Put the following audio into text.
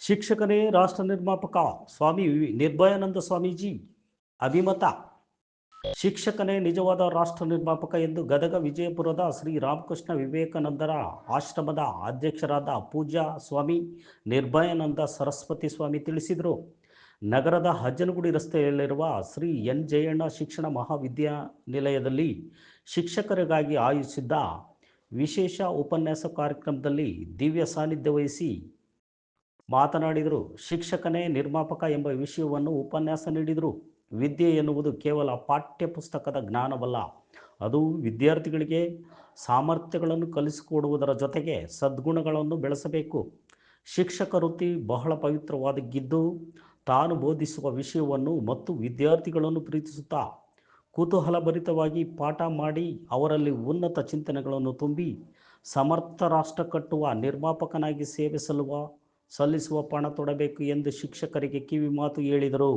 ಶಿಕ್ಷಕನೇ ರಾಷ್ಟ್ರ ನಿರ್ಮಾಪಕ ಸ್ವಾಮಿ ನಿರ್ಭಯಾನಂದ ಸ್ವಾಮೀಜಿ. ಅಭಿಮತ. ಶಿಕ್ಷಕನೇ ನಿಜವಾದ ರಾಷ್ಟ್ರ ನಿರ್ಮಾಪಕ ಎಂದು ಗದಗ ವಿಜಯಪುರದ ಶ್ರೀ ರಾಮಕೃಷ್ಣ ವಿವೇಕಾನಂದರ ಆಶ್ರಮದ ಅಧ್ಯಕ್ಷರಾದ ಪೂಜಾ ಸ್ವಾಮಿ ನಿರ್ಭಯಾನಂದ ಸರಸ್ವತಿ ಸ್ವಾಮಿ ತಿಳಿಸಿದರು. ನಗರದ ಹಜ್ಜನಗುಡಿ ರಸ್ತೆಯಲ್ಲಿರುವ ಶ್ರೀ ಎನ್ ಜಯಣ್ಣ ಶಿಕ್ಷಣ ಮಹಾವಿದ್ಯಾನಿಲಯದಲ್ಲಿ ಶಿಕ್ಷಕರಿಗಾಗಿ ಆಯೋಜಿಸಿದ್ದ ವಿಶೇಷ ಉಪನ್ಯಾಸ ಕಾರ್ಯಕ್ರಮದಲ್ಲಿ ದಿವ್ಯ ಸಾನ್ನಿಧ್ಯ ವಹಿಸಿ ಮಾತನಾಡಿದರು, ಶಿಕ್ಷಕನೇ ನಿರ್ಮಾಪಕ ಎಂಬ ವಿಷಯವನ್ನು ಉಪನ್ಯಾಸ ನೀಡಿದರು. ವಿದ್ಯೆ ಎನ್ನುವುದು ಕೇವಲ ಪಾಠ್ಯಪುಸ್ತಕದ ಜ್ಞಾನವಲ್ಲ, ಅದು ವಿದ್ಯಾರ್ಥಿಗಳಿಗೆ ಸಾಮರ್ಥ್ಯಗಳನ್ನು ಕಲಿಸಿಕೊಡುವುದರ ಜೊತೆಗೆ ಸದ್ಗುಣಗಳನ್ನು ಬೆಳೆಸಬೇಕು. ಶಿಕ್ಷಕ ವೃತ್ತಿ ಬಹಳ ಪವಿತ್ರವಾದಗಿದ್ದು ತಾನು ಬೋಧಿಸುವ ವಿಷಯವನ್ನು ಮತ್ತು ವಿದ್ಯಾರ್ಥಿಗಳನ್ನು ಪ್ರೀತಿಸುತ್ತಾ ಕುತೂಹಲಭರಿತವಾಗಿ ಪಾಠ ಮಾಡಿ ಅವರಲ್ಲಿ ಉನ್ನತ ಚಿಂತನೆಗಳನ್ನು ತುಂಬಿ ಸಮರ್ಥ ರಾಷ್ಟ್ರ ಕಟ್ಟುವ ನಿರ್ಮಾಪಕನಾಗಿ ಸೇವೆ ಸಲ್ಲುವ ಸಲ್ಲಿಸುವ ಪಣ ತೊಡಬೇಕು ಎಂದು ಶಿಕ್ಷಕರಿಗೆ ಕಿವಿ ಮಾತು ಹೇಳಿದರು.